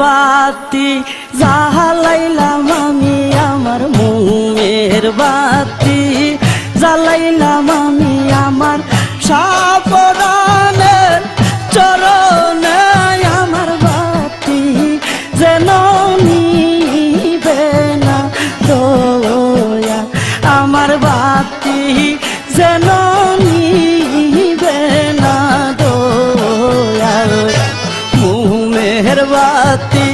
বাতি জাহালাইলাম আমি আমার মুমের বাতি জ্বালাইলাম আমি আমার সাপরা বাতি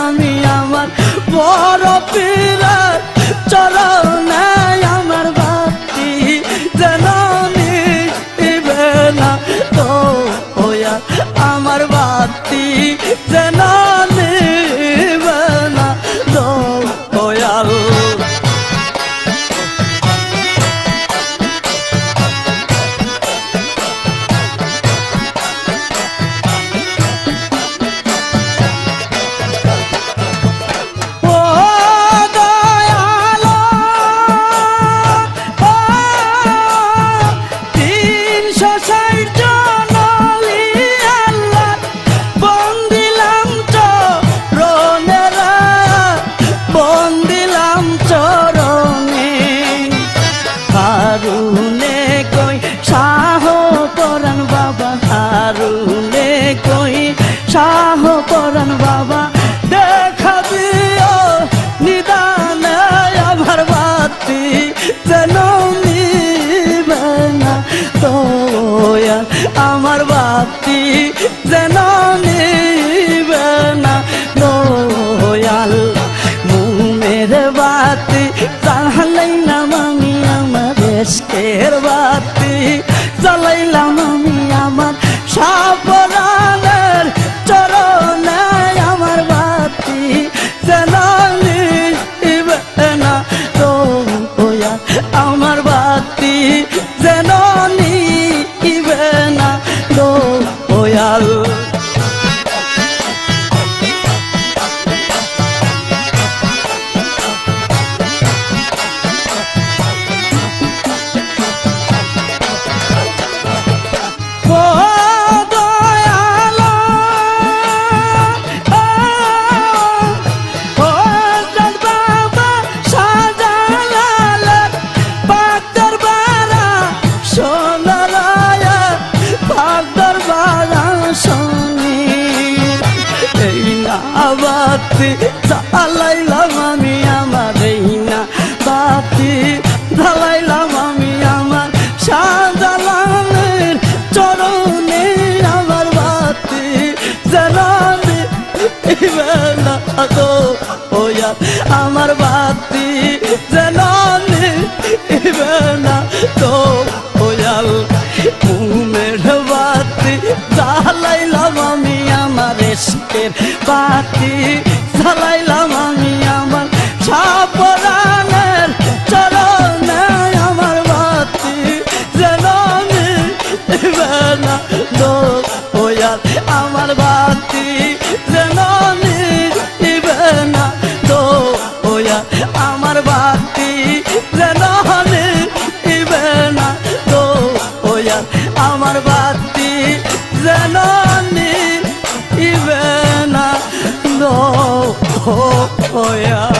আমি আমার বড় পীর বাতি চালাইলাম আমি আমার এই না বাতি ঢালাইলাম আমি আমার শাহজালালের চরণে আমার বাতি জানালে না তো ওয়া এসকের বাতি জ্বালাইলাম 我呀。